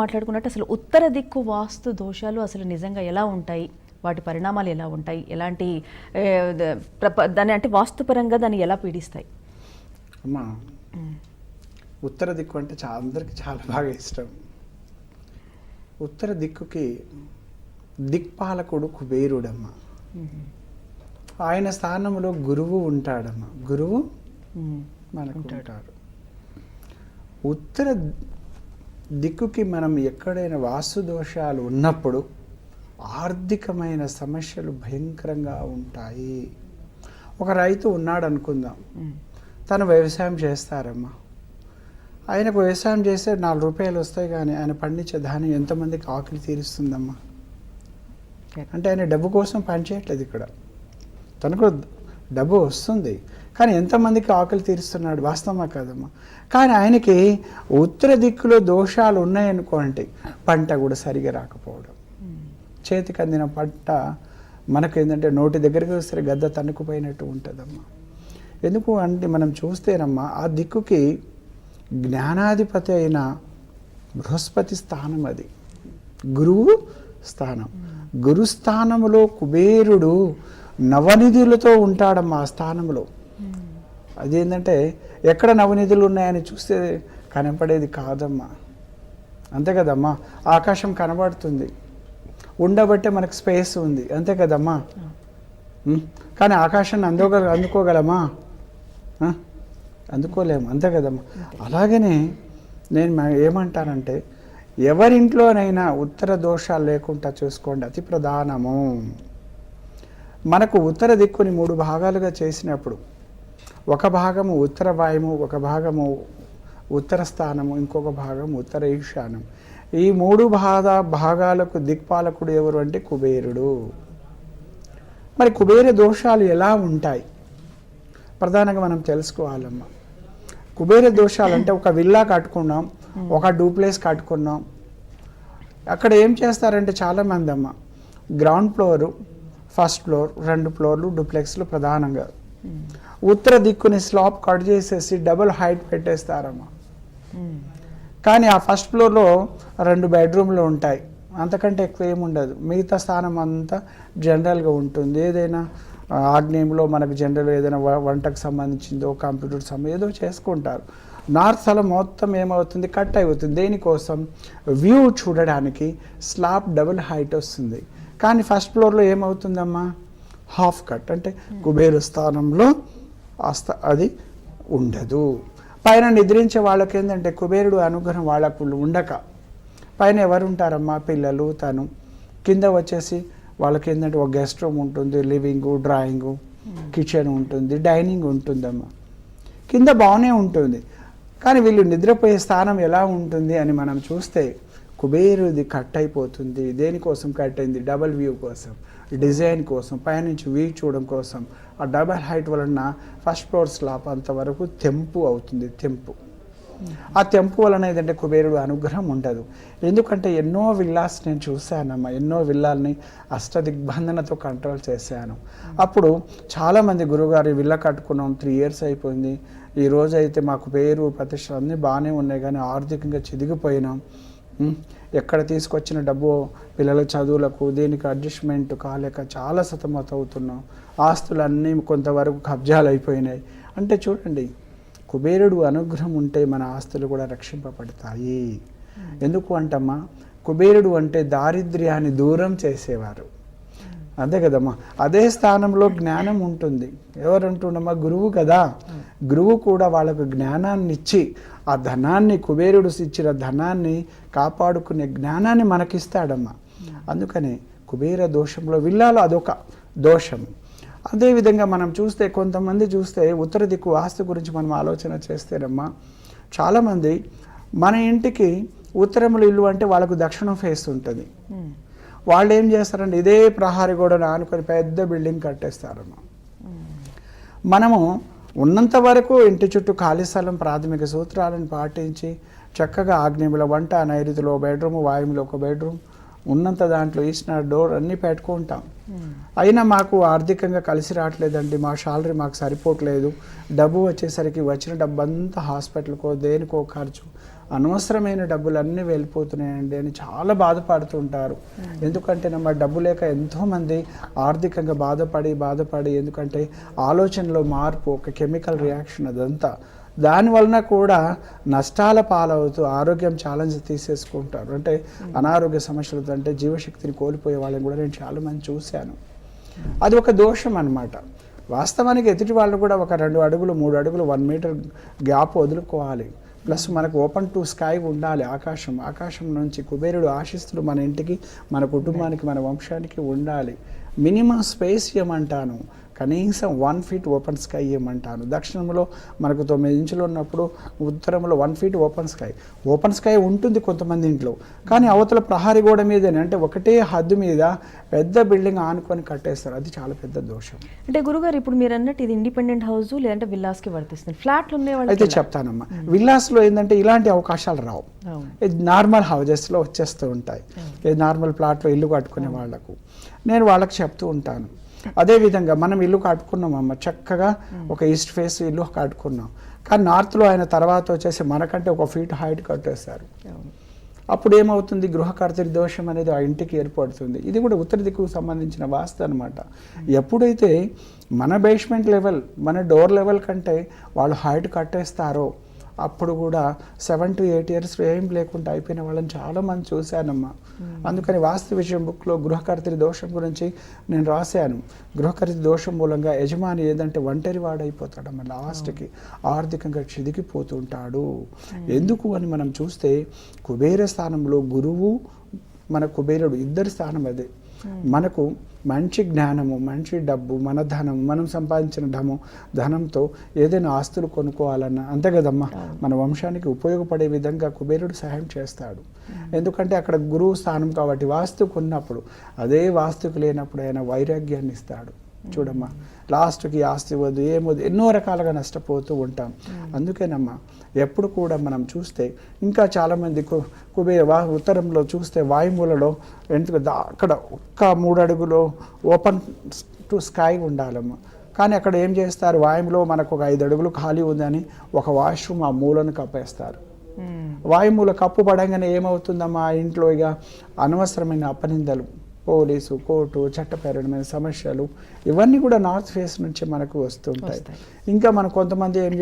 మాట్లాడుకున్నట్టు అసలు ఉత్తర దిక్కు వాస్తు దోషాలు అసలు నిజంగా ఎలా ఉంటాయి? వాటి పరిణామాలు ఎలా ఉంటాయి? ఎలాంటి ఏ, ద- ప్రప- దాన్ని అంటే వాస్తుపరంగా దాన్ని ఎలా పీడిస్తాయి? అమ్మా ఉత్తర దిక్కు అంటే చా అందరికి చాలా బాగా ఇష్టం. ఉత్తర దిక్కుకి దిక్పాలకుడు కుబేరుడమ్మ ఆయన స్థానంలో గురువు ఉంటాడమ్మ. గురువు. మనకు. ఉంటాడు. ఉత్తర దిక్కుకి మనం ఎక్కడైనా వాస్తు దోషాలు ఉన్నప్పుడు ఆర్థికమైన సమస్యలు భయంకరంగా ఉంటాయి. ఒక రైతు ఉన్నాడు అనుకుందాం. తను వ్యవసాయం చేస్తారమ్మా. ఆయనకు వ్యవసాయం చేస్తే నాలుగు రూపాయలు వస్తాయి కానీ ఆయన పండించే ధాన్యం ఎంతమందికి ఆకలి తీరుస్తుందమ్మా? అంటే ఆయన డబ్బు కోసం పనిచేయట్లేదు ఇక్కడ. తనకు డబ్బు వస్తుంది. కానీ ఎంతమందికి ఆకలి తీరుస్తున్నాడు? వాస్తవమా కాదమ్మా? కానీ ఆయనకి ఉత్తర దిక్కులో దోషాలు ఉన్నాయనుకోండి పంట కూడా సరిగా రాకపోవడం. చేతికి అందిన పంట మనకు ఏంటంటే నోటి దగ్గరికి వస్తే గద్ద తన్నుకుపోయినట్టు ఉంటుందమ్మా. ఎందుకు అంటే మనం చూస్తేనమ్మా ఆ దిక్కుకి జ్ఞానాధిపతి అయిన బృహస్పతి స్థానం అది. గురువు స్థానం. గురుస్థానములో కుబేరుడు నవనిధులతో ఉంటాడమ్మా ఆ స్థానంలో. అదేంటంటే ఎక్కడ నవనిధులు ఉన్నాయని చూస్తే కనపడేది కాదమ్మా. అంతే కదమ్మా ఆకాశం కనబడుతుంది. ఉండబట్టే మనకు స్పేస్ ఉంది. అంతే కదమ్మా? కానీ ఆకాశాన్ని అందుకోగ అందుకోగలమా? అందుకోలేము. అంతే కదమ్మా. అలాగనే నేను ఏమంటానంటే ఎవరింట్లోనైనా ఉత్తర దోషాలు లేకుండా చూసుకోండి. అతి ప్రధానము. మనకు ఉత్తర దిక్కుని మూడు భాగాలుగా చేసినప్పుడు ఒక భాగము ఉత్తర వాయుము ఒక భాగము ఉత్తర స్థానము ఇంకొక భాగం ఉత్తర ఈశానం ఈ మూడు భాగ భాగాలకు దిక్పాలకుడు ఎవరు అంటే కుబేరుడు. మరి కుబేర దోషాలు ఎలా ఉంటాయి? ప్రధానంగా మనం తెలుసుకోవాలమ్మా. కుబేర దోషాలు అంటే ఒక విల్లా కట్టుకున్నాం ఒక డూప్లేస్ కట్టుకున్నాం. అక్కడ ఏం చేస్తారంటే చాలామంది అమ్మ. గ్రౌండ్ ఫ్లోరు ఫస్ట్ ఫ్లోర్ రెండు ఫ్లోర్లు డూప్లెక్స్లు ప్రధానంగా. ఉత్తర దిక్కుని స్లాబ్ కట్ చేసేసి డబుల్ హైట్ పెట్టేస్తారమ్మా. కానీ ఆ ఫస్ట్ ఫ్లోర్లో రెండు బెడ్రూమ్లు ఉంటాయి. అంతకంటే ఎక్కువ ఏముండదు మిగతా స్థానం అంతా జనరల్గా ఉంటుంది. ఏదైనా ఆగ్నేయంలో మనకు జనరల్ ఏదైనా వంటకు సంబంధించిందో కంప్యూటర్ సంబంధించి ఏదో చేసుకుంటారు. నార్త్ స్థలం మొత్తం ఏమవుతుంది? కట్ అయిపోతుంది. దేనికోసం? వ్యూ చూడడానికి స్లాబ్ డబుల్ హైట్ వస్తుంది. కానీ ఫస్ట్ ఫ్లోర్లో ఏమవుతుందమ్మా? Half cut. అంటే కుబేరు స్థానంలో ఆ అది ఉండదు. పైన నిద్రించే వాళ్ళకి ఏంటంటే కుబేరుడు అనుగ్రహం వాళ్ళకు ఉండక. పైన ఎవరు ఉంటారమ్మా పిల్లలు తను. కింద వచ్చేసి వాళ్ళకి ఏంటంటే ఒక గెస్ట్ రూమ్ ఉంటుంది లివింగు డ్రాయింగ్ కిచెన్ ఉంటుంది డైనింగ్ ఉంటుందమ్మా. కింద బాగానే ఉంటుంది. కానీ వీళ్ళు నిద్రపోయే స్థానం ఎలా ఉంటుంది అని మనం చూస్తే కుబేరుది కట్ అయిపోతుంది దేనికోసం కట్ అయింది డబల్ వ్యూ కోసం డిజైన్ కోసం పైనుంచి వ్యూ చూడడం కోసం. ఆ డబల్ హైట్ వలన ఫస్ట్ ఫ్లోర్ స్లాబ్ అంతవరకు తెంపు అవుతుంది తెంపు. ఆ తెంపు వలన ఏంటంటే కుబేరుడు అనుగ్రహం ఉండదు. ఎందుకంటే ఎన్నో విల్లాస్ నేను చూశానమ్మా ఎన్నో విల్లాల్ని అష్టదిగ్బంధనతో కంట్రోల్ చేశాను. అప్పుడు చాలామంది గురువుగారు విల్ల విల్లా కట్టుకున్నాం త్రీ ఇయర్స్ అయిపోయింది. ఈ రోజు అయితే మాకు పేరు ప్రతిష్టలు అన్నీ బాగానే ఉన్నాయి కానీ ఆర్థికంగా చిదిగిపోయినాం. ఎక్కడ తీసుకొచ్చిన డబ్బు పిల్లల చదువులకు దీనికి అడ్జస్ట్మెంట్ కాలేక చాలా సతమత అవుతున్నాం ఆస్తులన్నీ కొంతవరకు కబ్జాలు అయిపోయినాయి. అంటే చూడండి కుబేరుడు అనుగ్రహం ఉంటే మన ఆస్తులు కూడా రక్షింపబడతాయి. ఎందుకు అంటమ్మా? కుబేరుడు అంటే దారిద్ర్యాన్ని దూరం చేసేవారు. అంతే కదమ్మా. అదే స్థానంలో జ్ఞానం ఉంటుంది. ఎవరు అంటుండమ్మా గురువు కదా. గురువు కూడా వాళ్ళకు జ్ఞానాన్ని ఇచ్చి ఆ ధనాన్ని కుబేరుడు ఇచ్చిన ధనాన్ని కాపాడుకునే జ్ఞానాన్ని మనకిస్తాడమ్మా. అందుకని కుబేర దోషంలో విల్లాలో అదొక దోషం. అదేవిధంగా మనం చూస్తే కొంతమంది చూస్తే ఉత్తర దిక్కు వాస్తు గురించి మనం ఆలోచన చేస్తేనమ్మా చాలామంది మన ఇంటికి ఉత్తరములు ఇల్లు అంటే వాళ్ళకు దక్షిణం ఫేస్ ఉంటుంది. వాళ్ళు ఏం చేస్తారంటే ఇదే ప్రహారీ గోడను ఆనుకొని పెద్ద బిల్డింగ్ కట్టేస్తారు. మనము ఉన్నంత వరకు ఇంటి చుట్టూ ఖాళీ స్థలం ప్రాథమిక సూత్రాలను పాటించి చక్కగా ఆగ్నేయుల వంట నైరుతిలో బెడ్రూమ్ వాయుములో ఒక బెడ్రూమ్ ఉన్నంత దాంట్లో ఈసిన డోర్ అన్నీ పెట్టుకుంటాం. అయినా మాకు ఆర్థికంగా కలిసి రావట్లేదండి మా శాలరీ మాకు సరిపోవట్లేదు. డబ్బు వచ్చేసరికి వచ్చిన డబ్బు అంతా హాస్పిటల్కో దేనికో ఖర్చు. అనవసరమైన డబ్బులన్నీ వెళ్ళిపోతున్నాయండి అని చాలా బాధపడుతుంటారు ఎందుకంటే నమ్మ డబ్బు లేక ఎంతోమంది ఆర్థికంగా బాధపడి బాధపడి ఎందుకంటే ఆలోచనలో మార్పు ఒక కెమికల్ రియాక్షన్ అదంతా. దాని వలన కూడా నష్టాల పాలవుతూ ఆరోగ్యం ఛాలెంజ్ తీసేసుకుంటారు. అంటే అనారోగ్య సమస్యలతో అంటే జీవశక్తిని కోల్పోయే వాళ్ళని కూడా నేను చాలా మంది చూశాను. అది ఒక దోషం అన్నమాట. వాస్తవానికి ఎదుటి వాళ్ళు కూడా ఒక రెండు అడుగులు మూడు అడుగులు వన్ మీటర్ గ్యాప్ వదులుకోవాలి. ప్లస్ మనకు ఓపెన్ టు స్కై ఉండాలి ఆకాశం. ఆకాశం నుంచి కుబేరుడు ఆశిస్తుడు మన ఇంటికి మన కుటుంబానికి మన వంశానికి ఉండాలి. మినిమం స్పేస్ ఇవ్వమంటాను. కనీసం వన్ ఫీట్ ఓపెన్ స్కై ఇవ్వమంటాను. దక్షిణంలో మనకు తొమ్మిది ఇంచులు ఉన్నప్పుడు ఉత్తరంలో one feet open sky open sky ఉంటుంది కొంతమంది ఇంట్లో. కానీ అవతల ప్రహారీ గోడ మీదనే. అంటే ఒకటే హద్దు మీద పెద్ద బిల్డింగ్ ఆనుకొని కట్టేస్తారు. అది చాలా పెద్ద దోషం. అంటే గురుగారు ఇప్పుడు మీరు అన్నట్టు ఇది ఇండిపెండెంట్ హౌస్ లేదంటే విల్లాస్కి వర్తిస్తుంది. ఫ్లాట్లు ఉండే అయితే చెప్తానమ్మా. విల్లాస్లో ఏంటంటే ఇలాంటి అవకాశాలు రావు. నార్మల్ హౌజెస్లో వచ్చేస్తూ ఉంటాయి. ఇది నార్మల్ ప్లాట్లో ఇల్లు కట్టుకునే వాళ్ళకు. నేను వాళ్ళకి చెప్తూ ఉంటాను. అదేవిధంగా మనం ఇల్లు కట్టుకున్నామమ్మ చక్కగా ఒక ఈస్ట్ ఫేస్ ఇల్లు కట్టుకున్నాం. కానీ నార్త్లో ఆయన తర్వాత వచ్చేసి మనకంటే ఒక ఫీట్ హైట్ కట్టేస్తారు అప్పుడు ఏమవుతుంది? గృహకర్తరి దోషం అనేది ఆ ఇంటికి ఏర్పడుతుంది. ఇది కూడా ఉత్తర దిక్కుకు సంబంధించిన వాస్తు అనమాట ఎప్పుడైతే మన బేస్మెంట్ లెవెల్ మన డోర్ లెవెల్ కంటే వాళ్ళు హైట్ కట్టేస్తారో అప్పుడు కూడా సెవెన్ టు ఎయిట్ ఇయర్స్ ఏం లేకుండా అయిపోయిన వాళ్ళని చాలా మంది చూశానమ్మా. అందుకని వాస్తు విషయం బుక్లో గృహకర్తరి దోషం గురించి నేను రాశాను. గృహకర్తరి దోషం మూలంగా యజమాని ఏదంటే ఒంటరి వాడైపోతాడమ్మా లాస్ట్కి. ఆర్థికంగా చిదికిపోతుంటాడు. ఎందుకు అని మనం చూస్తే కుబేర స్థానంలో గురువు మన కుబేరుడు ఇద్దరి స్థానం అదే. మనకు మంచి జ్ఞానము మంచి డబ్బు మన ధనం మనం సంపాదించిన ధము ధనంతో ఏదైనా ఆస్తులు కొనుక్కోవాలన్నా అంతే కదమ్మా? మన వంశానికి ఉపయోగపడే విధంగా కుబేరుడు సహాయం చేస్తాడు. ఎందుకంటే అక్కడ గురువు స్థానం కాబట్టి వాస్తుకు ఉన్నప్పుడు అదే వాస్తుకు లేనప్పుడు ఆయన వైరాగ్యాన్ని ఇస్తాడు. చూడమ్మా లాస్ట్కి ఆస్తి వద్దు ఏమొద్దు ఎన్నో రకాలుగా నష్టపోతూ ఉంటాం. అందుకేనమ్మా ఎప్పుడు కూడా మనం చూస్తే ఇంకా చాలామంది కు కుబే వా ఉత్తరంలో చూస్తే వాయుమూలలో ఎందుకు అక్కడ ఒక్క మూడు అడుగులో ఓపెన్ టు స్కై ఉండాలమ్మా. కానీ అక్కడ ఏం చేస్తారు? వాయుములో మనకు ఒక ఐదు అడుగులు ఖాళీ ఉందని ఒక వాష్రూమ్ ఆ మూలను కప్పేస్తారు. వాయుమూల కప్పు పడంగానే ఏమవుతుందమ్మా? ఆ ఇంట్లో ఇక అనవసరమైన అపనిందలు పోలీసు కోర్టు చట్టపరమైన సమస్యలు ఇవన్నీ కూడా నార్త్ ఫేస్ నుంచి మనకు వస్తుంటాయి. ఇంకా మన కొంతమంది ఏం